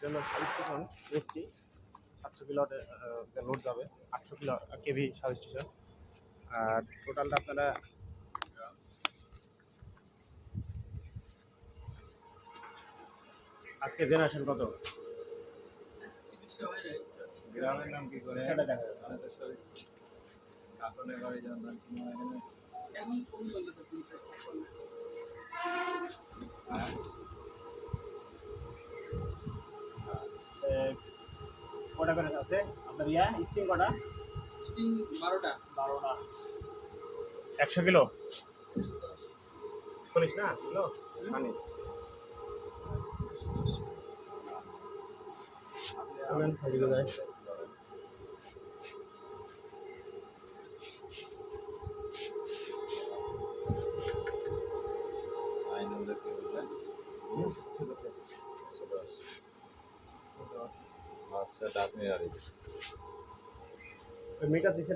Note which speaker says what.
Speaker 1: জন্য substation ST সাতশো kilo যে লোড যাবে আটশো কিলো কেভি সাব স্টেশন আর টোটালটা আপনারা আজকে জেনারেশন কত?
Speaker 2: গ্রামের নাম কি করে?
Speaker 1: সেটা দেখা যাচ্ছে।
Speaker 2: বাড়ি
Speaker 1: কটা করে আছে? আপনার ইয়া স্টিং কটা?
Speaker 3: স্টিং বারোটা।
Speaker 1: বারোটা। একশো কিলো? চল্লিশ না কিলো? মানে চলেন এদিকে যাই।
Speaker 2: আইন আচ্ছা ডাক
Speaker 1: নিয়ে মিটার দিছে